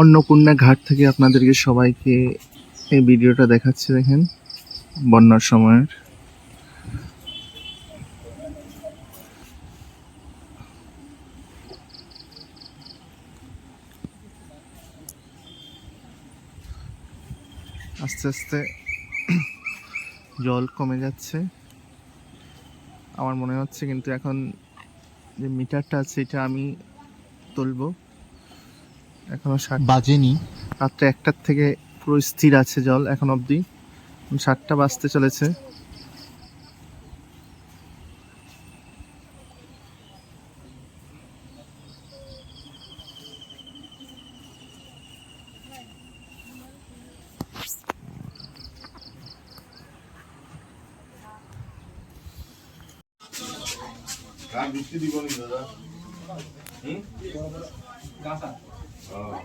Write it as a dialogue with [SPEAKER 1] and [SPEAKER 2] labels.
[SPEAKER 1] অন্নপূর্ণা ঘাট থেকে আপনাদেরকে সবাইকে এই ভিডিওটা দেখাচ্ছে, দেখেন, বন্যার সময়ের। আস্তে আস্তে জল কমে যাচ্ছে। আমার মনে হচ্ছে কিন্তু এখন যে মিটারটা আছে, এটা আমি তুলবো। এখনও ষাট
[SPEAKER 2] বাজেনি।
[SPEAKER 1] রাত্রে একটার থেকে পুরো স্থির আছে জল এখন অবধি। সাতটা বাজতে চলেছে।
[SPEAKER 3] আর বৃষ্টি দিব নি দাদা? হুম? हाँ